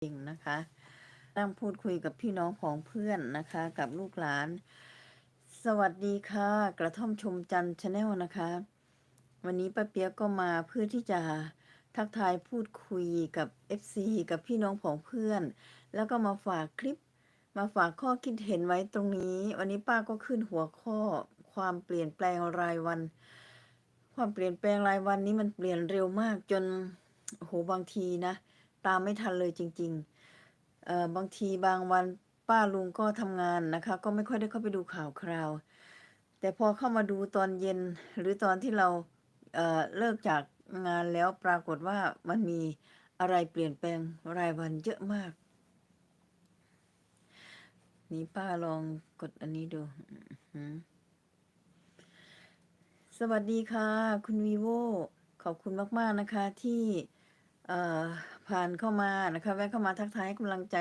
เองนะคะนั่งพูดคุยกับพี่น้องของเพื่อนนะคะ กับลูกหลาน สวัสดีค่ะ กระท่อมชมจันทร์ชาแนลนะคะ วันนี้ป้าเปียกก็มาเพื่อที่จะทักทายพูดคุยกับ FC กับพี่น้องของเพื่อน แล้วก็มาฝากคลิป มาฝากข้อคิดเห็นไว้ตรงนี้ วันนี้ป้าก็ขึ้นหัวข้อความเปลี่ยนแปลงรายวัน ความเปลี่ยนแปลงรายวันนี้มันเปลี่ยนเร็วมากจนโอ้โหบางทีนะ ตามไม่ทันเลยจริง ๆ เอ่อบางทีบางวันป้าลุงก็ทำงานนะคะ ก็ไม่ค่อยได้เข้าไปดูข่าวคราว แต่พอเข้ามาดูตอนเย็นหรือตอนที่เราเอ่อเลิกจากงานแล้วปรากฏว่ามันมีอะไรเปลี่ยนแปลงรายวันเยอะมาก นี่ป้าลองกดอันนี้ดู สวัสดีค่ะ คุณวีโวขอบคุณมาก ๆ นะคะที่ ผ่านเข้ามานะคะ แวะเข้ามาทักทายให้กำลังใจ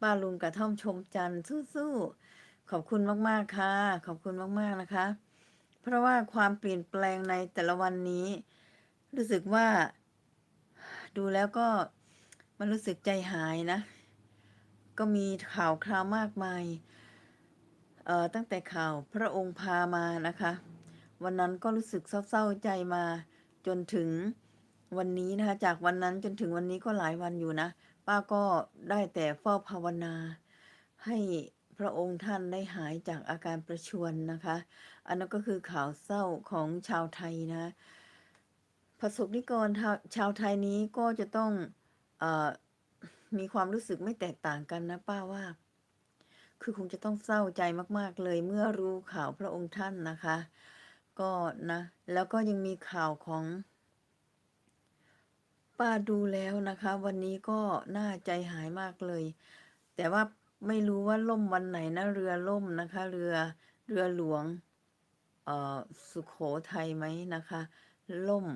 ป้าลุงกระท่อมชมจันทร์สู้ๆขอบคุณมากๆค่ะ ขอบคุณมากๆนะคะ เพราะว่าความเปลี่ยนแปลงในแต่ละวันนี้ รู้สึกว่า ดูแล้วก็มันรู้สึกใจหายนะ ก็มีข่าวคราวมากมายเอ่อตั้งแต่ข่าวพระองค์พามานะคะ วันนั้นก็รู้สึกเศร้าๆใจมาจนถึง วันนี้นะคะจากวันนั้นจนถึงวันนี้ก็หลายวันอยู่นะ ป้าก็ได้แต่เฝ้าภาวนา ให้พระองค์ท่านได้หายจากอาการประชวรนะคะ อันนั้นก็คือข่าวเศร้าของชาวไทยนะประสบนิกรชาวชาวไทยนี้ก็จะต้องอมีความรู้สึกไม่แตกต่างกันนะป้าว่า คือคงจะต้องเศร้าใจมาก ๆ เลยเมื่อรู้ข่าวพระองค์ท่านนะคะ ก็นะ แล้วก็ยังมีข่าวของ ป้าดูแล้วนะคะ วันนี้ก็น่าใจหายมากเลย แต่ว่าไม่รู้ว่าล่มวันไหนนะเรือล่มนะคะ เรือเรือหลวงเอ่อสุขโขทัยไหมนะคะ ล่ม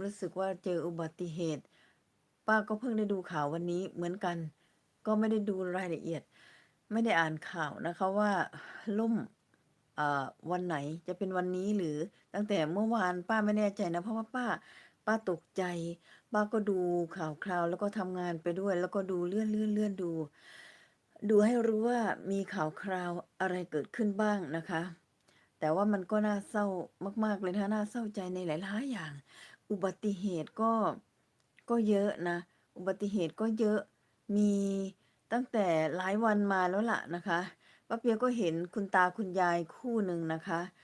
รู้สึกว่าเจออุบัติเหตุ ป้าก็เพิ่งได้ดูข่าววันนี้เหมือนกัน ก็ไม่ได้ดูรายละเอียด ไม่ได้อ่านข่าวนะคะว่าล่มเอ่อวันไหนจะเป็นวันนี้หรือตั้งแต่เมื่อวานป้าไม่แน่ใจนะ เพราะว่าป้า ป้าตกใจ ป้าก็ดูข่าวคราว แล้วก็ทำงานไปด้วย แล้วก็ดูเลื่อนเลื่อนเลื่อนดู ดูให้รู้ว่ามีข่าวคราวอะไรเกิดขึ้นบ้างนะคะ แต่ว่ามันก็น่าเศร้ามาก ๆ เลยนะคะน่าเศร้าใจในหลายๆอย่าง อุบัติเหตุก็ก็เยอะนะ อุบัติเหตุก็เยอะมีตั้งแต่หลายวันมาแล้วล่ะนะคะป้าเปียก็เห็นคุณตาคุณยายคู่หนึ่งนะคะ